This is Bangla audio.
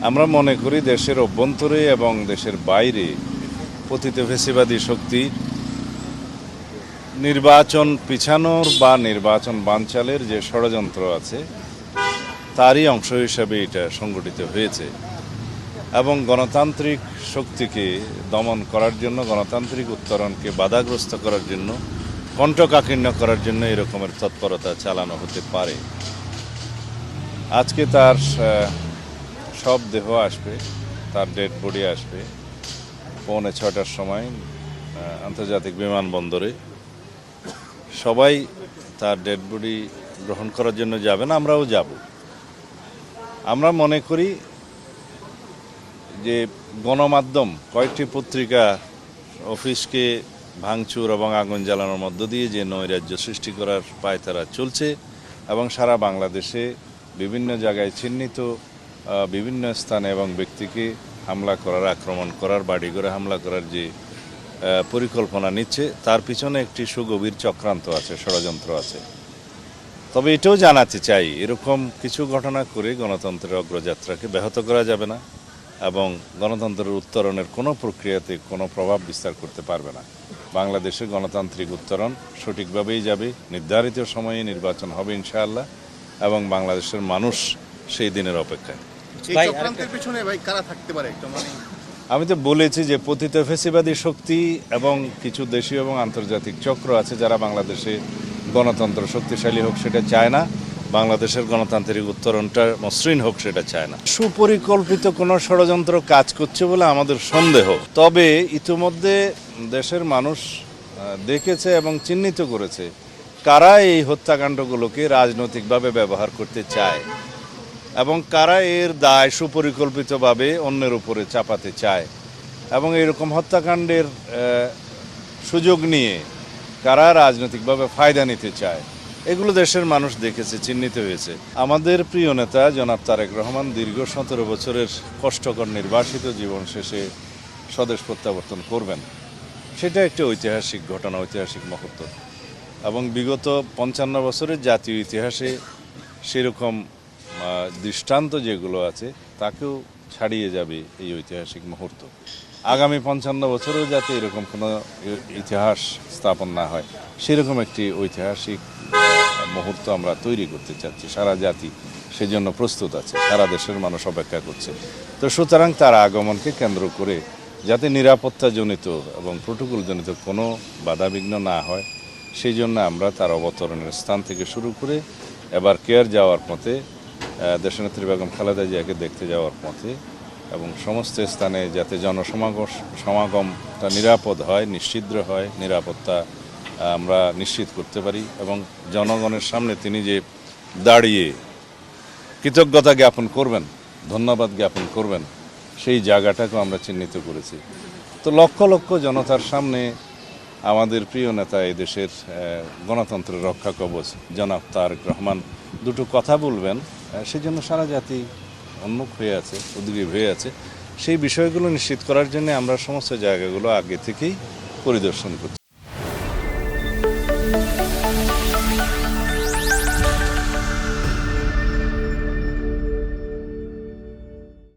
আমরা মনে করি দেশের অভ্যন্তরে এবং দেশের বাইরে পতিত ফেসিবাদী শক্তি নির্বাচন পিছানোর বা নির্বাচন বানচালের যে ষড়যন্ত্র আছে, তারই অংশ হিসাবে এটা সংগঠিত হয়েছে। এবং গণতান্ত্রিক শক্তিকে দমন করার জন্য, গণতান্ত্রিক উত্তরণকে বাধাগ্রস্ত করার জন্য কণ্ঠকাকীর্ণ করার জন্য এরকমের তৎপরতা চালানো হতে পারে। আজকে তার সব দেহ আসবে, তার ডেড বডি আসবে। পৌনে ছটার সময় আন্তর্জাতিক বিমানবন্দরে। সবাই তার ডেড বডি গ্রহণ করার জন্য যাবেন আমরাও যাব। আমরা মনে করি যে গণমাধ্যম, কয়েকটি পত্রিকা, অফিসকে ভাঙচুর এবং আগুন জ্বালানোর মধ্য দিয়ে যে নৈরাজ্য সৃষ্টি করার পায়তারা চলছে এবং সারা বাংলাদেশে বিভিন্ন জায়গায় চিহ্নিত বিভিন্ন স্থানে এবং ব্যক্তিকে হামলা করার, আক্রমণ করার বাড়ি করে হামলা করার যে পরিকল্পনা নিচ্ছে, তার পিছনে একটি সুগভীর চক্রান্ত আছে, ষড়যন্ত্র আছে। তবে এটাও জানাতে চাই, এরকম কিছু ঘটনা করে গণতন্ত্রের অগ্রযাত্রাকে ব্যাহত করা যাবে না এবং গণতন্ত্রের উত্তরণের কোনো প্রক্রিয়াতে কোনো প্রভাব বিস্তার করতে পারবে না। বাংলাদেশের গণতান্ত্রিক উত্তরণ সঠিকভাবেই যাবে, নির্ধারিত সময়ে নির্বাচন হবে ইনশাআল্লাহ, এবং বাংলাদেশের মানুষ সেই দিনের অপেক্ষায়। এই চক্রান্তের পিছনে ভাই কারা থাকতে পারে একটা মানে আমি তো বলেছি যে পতিত ফেসিবাদী শক্তি এবং কিছু দেশীয় এবং আন্তর্জাতিক চক্র আছে যারা বাংলাদেশে গণতন্ত্র শক্তিশালী হোক সেটা চায় না বাংলাদেশের গণতান্ত্রিক উত্তরণটা মসৃণ হোক সেটা চায় না। সুপরিকল্পিত কোনো ষড়যন্ত্র কাজ করছে বলে আমাদের সন্দেহ। তবে ইতিমধ্যে দেশের মানুষ দেখেছে এবং চিহ্নিত করেছে কারা এই হত্যাকাণ্ডগুলোকে রাজনৈতিকভাবে ব্যবহার করতে চায়। এবং কারা এর দায় সুপরিকল্পিতভাবে অন্যের উপরে চাপাতে চায়? এবং এরকম হত্যাকাণ্ডের সুযোগ নিয়ে কারা রাজনৈতিকভাবে ফায়দা নিতে চায়? এগুলো দেশের মানুষ দেখেছে, চিহ্নিত হয়েছে। আমাদের প্রিয় নেতা জনাব তারেক রহমান দীর্ঘ সতেরো বছরের কষ্টকর নির্বাসিত জীবন শেষে স্বদেশ প্রত্যাবর্তন করবেন। সেটা একটা ঐতিহাসিক ঘটনা, ঐতিহাসিক মুহূর্ত। এবং বিগত পঞ্চান্ন বছরের জাতীয় ইতিহাসে সেরকম দৃষ্টান্ত যেগুলো আছে, তাকেও ছাড়িয়ে যাবে এই ঐতিহাসিক মুহূর্ত। আগামী পঞ্চান্ন বছরেও যাতে এরকম কোনো ইতিহাস স্থাপন না হয়, সেরকম একটি ঐতিহাসিক মুহূর্ত আমরা তৈরি করতে চাচ্ছি। সারা জাতি সেজন্য প্রস্তুত আছে, সারা দেশের মানুষ অপেক্ষা করছে। তো সুতরাং তার আগমনকে কেন্দ্র করে যাতে নিরাপত্তাজনিত এবং প্রোটোকলজনিত কোনো বাধাবিঘ্ন না হয় সেই জন্য আমরা তার অবতরণের স্থান থেকে শুরু করে এবার কেয়ার যাওয়ার পথে দেশনেত্রী বেগম খালেদা জিয়াকে দেখতে যাওয়ার পথে এবং সমস্ত স্থানে যাতে জনসমাগম, সমাগমটা নিরাপদ হয়, নিশ্চিদ্র হয়, নিরাপত্তা আমরা নিশ্চিত করতে পারি এবং জনগণের সামনে তিনি যে দাঁড়িয়ে কৃতজ্ঞতা জ্ঞাপন করবেন, ধন্যবাদ জ্ঞাপন করবেন, সেই জায়গাটাকেও আমরা চিহ্নিত করেছি। তো লক্ষ লক্ষ জনতার সামনে আমাদের প্রিয় নেতা এই দেশের গণতন্ত্রের রক্ষা কবচ, জনাব তারেক রহমান। দুটো কথা বলবেন। সেজন্য সারা জাতি উন্মুখ হয়ে আছে, উদ্গ্রীব হয়ে আছে। সেই বিষয়গুলো নিশ্চিত করার জন্য আমরা সমস্ত জায়গাগুলো আগে থেকেই পরিদর্শন করছি।